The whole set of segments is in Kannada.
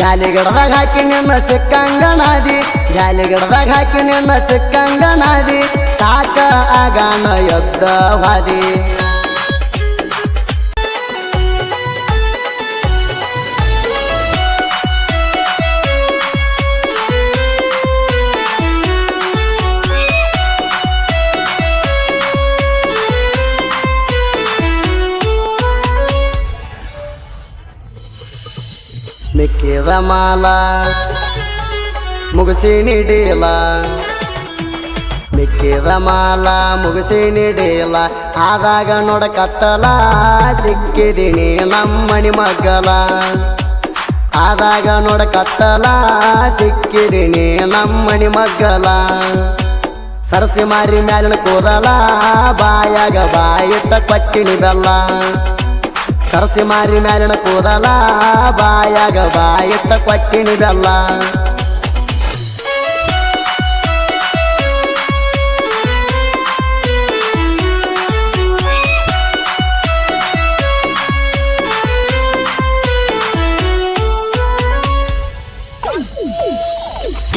ಜಾಲಿಗಡದಾಗ ಹಾಕಿ ನಿನ್ನ ಸಿಕ್ಕಂಗನಾದಿ ಜಾಲಿಗಡದಾಗ ಹಾಕಿ ನಿನ್ನ ಸಿಕ್ಕಂಗನಾದಿ ಸಾಕ ಆಗಾನ ಎದ್ದ ವಾದಿ ಮಾಲ ಮುಗಿಸಿ ನೀಡಿಲ್ಲ. ಮಿಕ್ಕಿದ ಮಾಲ ಮುಗಿಸಿ ನೀಡಿಲ್ಲ. ಆದಾಗ ನೋಡ ಕತ್ತಲ ಸಿಕ್ಕಿದೀನಿ ನಮ್ಮಣಿ ಮಗ್ಗಲ. ಆದಾಗ ನೋಡ ಕತ್ತಲ ಸಿಕ್ಕಿದೀನಿ ನಮ್ಮಣಿ ಮಗ್ಗಲ. ಸರಸಿ ಮಾರಿ ಮ್ಯಾಲಿನ ಕೂದಲ, ಬಾಯಾಗ ಬಾಯಿಟ್ಟ ಕೊಟ್ಟಿನಿ ಬೆಲ್ಲ. ಸರಸಿ ಮಾರಿ ಮ್ಯಾಲಿನ ಕೂದಲ, ಬಾಯಾಗ ಬಾಯಿಟ್ಟ ಕೊಟ್ಟಿನಿ ಬೆಲ್ಲ.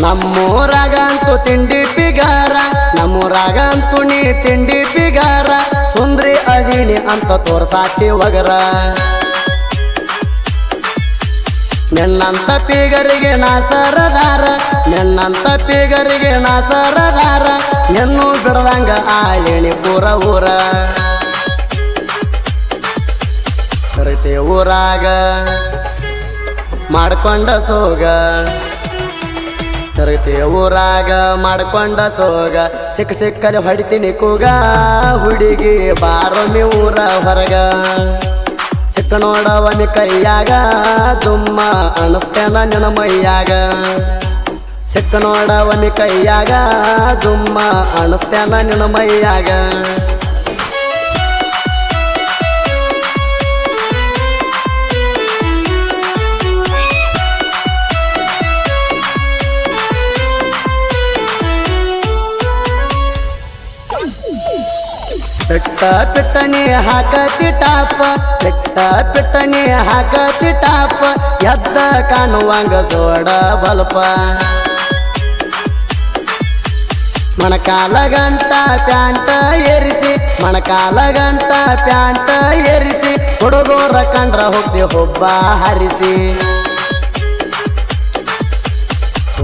ನಮ್ಮೂರಾಗಂತೂ ತಿಂಡಿ ಪಿಗಾರ ನಮ್ಮೂರಾಗಂತೂ ನೀ ತಿಂಡಿ ಪಿಗಾರ ಅದೀನಿ ಅಂತ ತೋರ್ಸಾತಿ ಒಗರ. ನಿನ್ನಂತ ಪೀಗರಿಗೆ ನಾ ಸರದಾರ, ನಿನ್ನಂತ ಪೀಗರಿಗೆ ನಾ ಸರದಾರ, ನಿನ್ನೂ ಬಿಡದಂಗ ಆಲಿಣಿ ಪೂರ ಊರ. ಕರಿತೆ ಊರಾಗ, ಮಾಡ್ಕೊಂಡ ಸೋಗ. ಊರಾಗ ಮಾಡ್ಕೊಂಡ ಸೋಗ, ಸಿಕ್ಕ ಸಿಕ್ಕಲ್ಲಿ ಹೊಡಿತೀನಿ ಕೂಗ. ಹುಡುಗಿ ಬಾರೊಮ್ಮೆ ಊರ ಹೊರಗ. ಸಿಕ್ಕ ನೋಡವನಿ ಕೈಯಾಗ, ದುಮ್ಮ ಅಣಸ್ತೇನ ನಿನ ಮೈಯಾಗ. ಸಿಕ್ಕ ನೋಡವನಿ ಕೈಯಾಗ, ದುಮ್ಮ ಅಣಸ್ತೇನ ನಿನ ಮೈಯಾಗ. ಪಿಟ್ಟ ಪಿಟ್ಟನಿ ಹಾಕತಿ ಟಾಪ ಪಿಟ್ಟ ಪಿಟ್ಟನೆ ಹಾಕತಿ ಟಾಪ, ಎದ್ದ ಕಾಣುವಂಗ ಜೋಡ ಬಲ್ಪ. ಮಣಕಾಲ ಗಂಟ ಪ್ಯಾಂಟ ಏರಿಸಿ ಮಣಕಾಲ ಗಂಟ ಪ್ಯಾಂಟ ಏರಿಸಿ, ಹುಡುಗೋರ ಕಂಡ್ರ ಹೋಗಿ ಹೊಬ್ಬ ಹರಿಸಿ.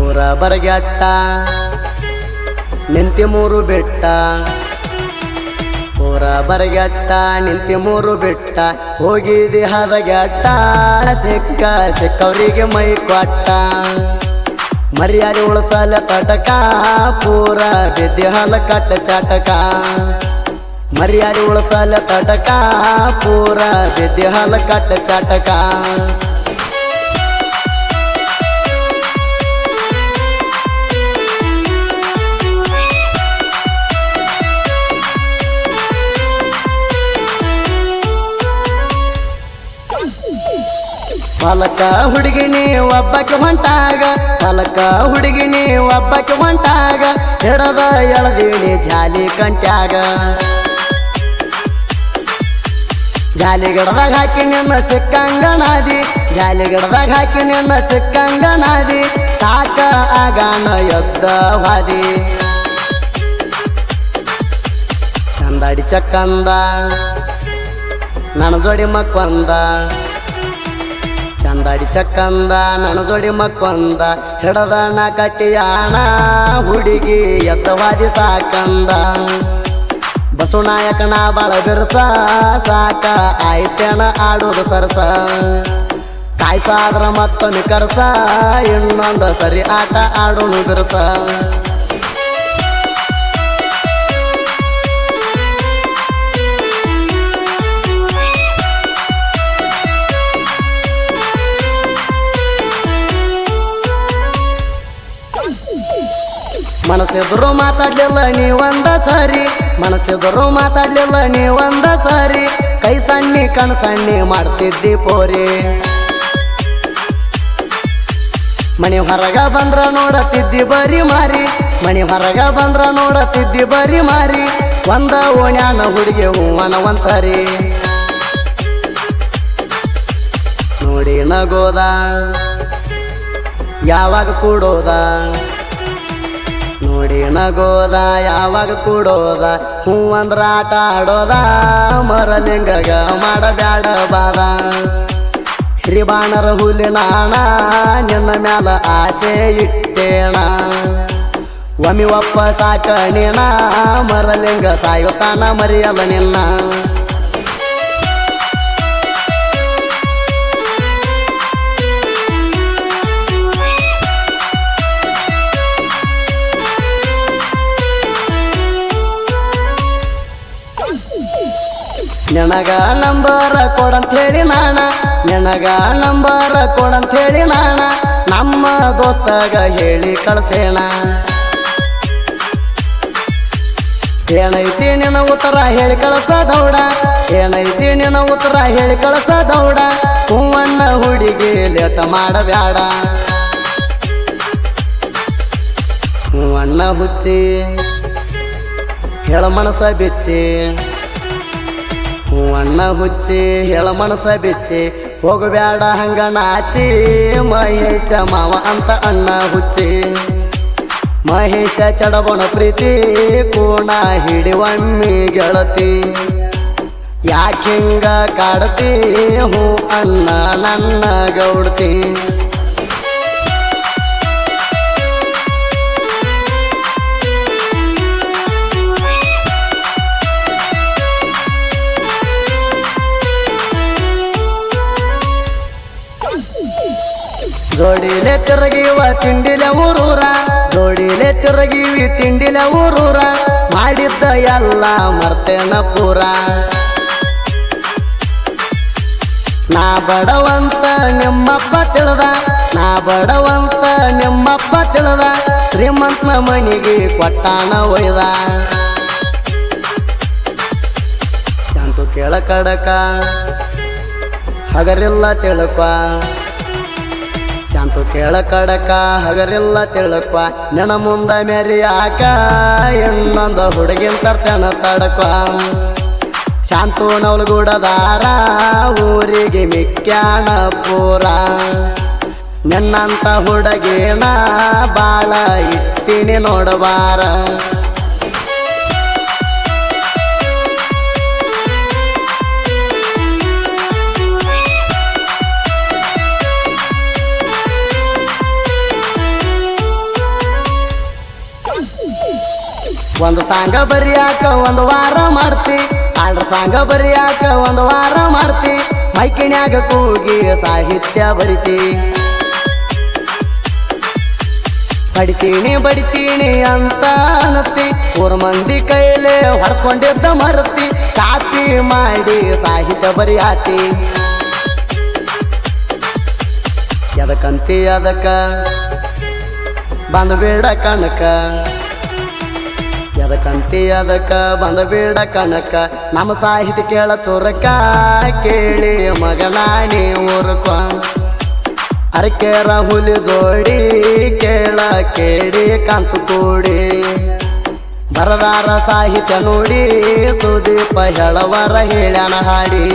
ಊರ ಬರಗೆಟ್ಟ, ನಿಂತಿ ಮೂರು ಬೆಟ್ಟ ಊರ ಬರಗೆಟ್ಟ, ನಿಂತಿ ಮೂರು ಬಿಟ್ಟ, ಹೋಗಿದಿ ಹದಗೆಟ್ಟ, ಸಿಕ್ಕ, ಸಿಕ್ಕವರಿಗೆ ಮೈ ಕೊಟ್ಟ. ಮರ್ಯಾದೆ ಉಳಸಲ ತಟಕ, ಪೂರ ಬಿದ್ದಿ ಹಲ ಕಟ್ಟ ಚಾಟಕ. ಮರ್ಯಾದೆ ಉಳಸಲ ತಟಕ, ಪೂರ ಬಿದ್ದಿ ಹಲ ಕಟ್ಟ ಚಾಟಕ. ಹೊಲಕ ಹುಡುಗಿನಿ ಒಬ್ಬಕ್ಕೆ ಹೊಂಟಾಗ ಹೊಲಕ ಹುಡುಗಿನಿ ಒಬ್ಬಕ್ಕೆ ಹೊಂಟಾಗ ಹೆಡದ ಎಳದೀನಿ ಜಾಲಿ ಕಂಟ್ಯಾಗ. ಜಾಲಿಗಡದಾಗ ಹಾಕಿ ನಿನ್ನ ಸಿಕ್ಕಂಗನಾದಿ, ಜಾಲಿಗಡದಾಗ ಹಾಕಿ ನಿನ್ನ ಸಿಕ್ಕಂಗನಾದಿ, ಸಾಕ ಆಗಾನ ವಾದಿ. ಚಂದಾಡಿ ಚಕ್ಕಂದ ನನ್ನ ಜೋಡಿ ಮಕ್ಕೊಂದ. ಚಂದಾಡಿ ಚಕ್ಕಂದ ನನ್ನ ಜೋಡಿ ಮಕ್ಕೊಂದ ಹಿಡದ ನಾ ಕಟ್ಟಿಯಾಣ ಹುಡುಗಿ ಎತ್ತವಾದಿ ಸಾಕಂದ. ಬಸವನಾಯಕನ ಬಾಳ ಬಿರ್ಸ, ಸಾಕ, ಆಯ್ತೇನ ಆಡೋದು ಸರಸ. ಕಾಯ್ಸಾದ್ರ ಮತ್ತೊಂದು ಕರ್ಸ, ಇನ್ನೊಂದು ಸರಿ ಆಟ ಆಡೋನು ಬಿರ್ಸ. ಮನಸ್ಸಿದ್ರು ಮಾತಾಡ್ಲಿಲ್ಲ ನೀ ಒಂದ ಸಾರಿ. ಮನಸ್ಸಿದ್ರು ಮಾತಾಡ್ಲಿಲ್ಲ ನೀ ಒಂದ ಸಾರಿ. ಕೈ ಸಣ್ಣಿ, ಕಣ್ ಸಣ್ಣಿ ಮಾಡ್ತಿದ್ದಿ ಪೋರಿ. ಮಣಿ ಹೊರಗ ಬಂದ್ರ ನೋಡತಿದ್ದಿ ಬರಿ ಮಾರಿ. ಮಣಿ ಹೊರಗ ಬಂದ್ರ ನೋಡತಿದ್ದಿ ಬರಿ ಮಾರಿ. ಒಂದ ಓಣ್ಯಾನ ಹುಡುಗಿ ಹೂವನ ಒಂದ್ಸರಿ. ನೋಡಿ ನಗೋದ, ಯಾವಾಗ ಕೂಡೋದ. ನೋಡಿ ನಗೋದ, ಯಾವಾಗ ಕೂಡೋದ? ಹೂ ಅಂದ್ರ ಆಟ ಆಡೋದ, ಮರಲಿಂಗಗ ಮಾಡಬ್ಯಾಡ ಬಾದ. ಹಿರಿಬಾಣರ ಹುಲಿನಾಣ ನಿನ್ನ ಮ್ಯಾಲ ಆಸೆ ಇಟ್ಟೇಣ. ಒಮ್ಮಿ ಒಪ್ಪ ಸಾಕಣಿಣ ಮರಲಿಂಗ ಸಾಯುತ್ತಾನ, ಮರಿಯಲ್ಲ ನಿನ್ನ. ನಿನಗ ನಂಬರ ಕೊಡಂತ ಹೇಳಿ ನಾಣ ನಿನಗ ನಂಬರ ಕೊಡಂತ ಹೇಳಿ ನಾಣ ನಮ್ಮ ದೋಸ್ತಾಗ ಹೇಳಿ ಕಳ್ಸೇಣ. ಏನೈತಿ ನಿನ್ನ ಉತ್ತರ ಹೇಳಿ ಕಳಸ ದೌಡ ಏನೈತಿ ನಿನ್ನ ಉತ್ತರ ಹೇಳಿ ಕಳಸ ದೌಡ ಹೂವನ್ನ ಹುಡುಗಿ ಲೇಟ ಮಾಡಬ್ಯಾಡ. ಹೂವಣ್ಣ ಹುಚ್ಚಿ, ಹೇಳ ಮನಸ ಬಿಚ್ಚಿ ಹೂವಣ್ಣ ಹುಚ್ಚಿ, ಹೇಳ ಮನಸ ಬಿಚ್ಚಿ, ಹೋಗಬೇಡ ಹಂಗ ನಾಚಿ ಮಹೇಶ ಮಾವ ಅಂತ ಅಣ್ಣ ಹುಚ್ಚಿ. ಮಹೇಶ ಚಡಬಣ ಪ್ರೀತಿ, ಕೋಣ ಹಿಡಿವಣ್ಣಿ ಗೆಳತಿ. ಯಾಕೆಂಗ ಕಾಡತಿ? ಹೂ ಅಣ್ಣ ನನ್ನ ಗೌಡ್ತಿ. ತಿರುಗಿವ ತಿಂಡಿಲ ಊರೂರ ನೋಡಿಲೆ ತಿರುಗಿವಿ ತಿಂಡಿಲ ಊರೂರ ಮಾಡಿದ್ದ ಎಲ್ಲ ಮರ್ತೇನ ಪೂರ. ನಾ ಬಡವಂತ ನಿಮ್ಮಪ್ಪ ತಿಳಿದ, ನಾ ಬಡವಂತ ನಿಮ್ಮಪ್ಪ ತಿಳಿದ, ಶ್ರೀಮಂತನ ಮನಿಗೆ ಕೊಟ್ಟಾನ ಒಯ್ದ. ಶಾಂತು ಕೇಳ ಕಡಕ, ಹಗರಿಲ್ಲ ತಿಳ್ಕ. ಶಾಂತು ಕೇಳ ಕಡಕ ಹಗರೆಲ್ಲ ತಿಳಕ್ವ ನೆನ ಮುಂದ ಮೆರಿಯಾಕ ಇನ್ನೊಂದು ಹುಡುಗಿನ ತರ್ತೇನ ತಡಕ. ಶಾಂತು ನವಲಗೂಡದಾರ, ಊರಿಗೆ ಮಿಕ್ಕ್ಯಾನ ಪೂರ. ನಿನ್ನಂತ ಹುಡುಗಿನ ಬಾಳ ಇಟ್ಟಿನಿ ನೋಡಬಾರ. ಒಂದು ಸಾಂಗ ಬರಿಯಾಕ ಒಂದು ವಾರ ಮಾಡ್ತಿ. ಆಡ್ರ ಸಾಂಗ ಬರಿಯಾಕ ಒಂದು ವಾರ ಮಾಡ್ತಿ. ಮೈಕಿಣ್ಯಾಗ ಕೂಗಿ ಸಾಹಿತ್ಯ ಬರಿತಿ. ಬಡಿತೀನಿ ಬಡಿತೀನಿ ಅಂತ ಅನ್ನತ್ತಿ. ಊರ ಮಂದಿ ಕೈಲೇ ಹೊಡ್ಕೊಂಡಿದ್ದ ಮರತಿ. ಕಾಪಿ ಮಾಡಿ ಸಾಹಿತ್ಯ ಬರಿಯಾತಿ. ಎದಕ್ಕಂತಿ ಅದಕ್ಕ ಬಂದು ಬೇಡ ಕಣಕ. ಎದಕ್ಕಂತಿ ಅದಕ್ಕ, ಬಂದ ಬೇಡ ಕನಕ. ನಮ್ಮ ಸಾಹಿತ್ಯ ಕೇಳ ಚೋರಕ, ಕೇಳಿ ಮಗನಾನಿ ಊರ್ಕ ಅರಕೆರ ಹುಲಿ ಜೋಡಿ ಕೇಳ, ಕೇಳಿ ಕಂತು ಕೂಡಿ. ಬರದಾರ ಸಾಹಿತ್ಯ ನೋಡಿ ಸುದೀಪ ಹೇಳವರ ಹೇಳ್ಯಾನ ಹಾಡಿ.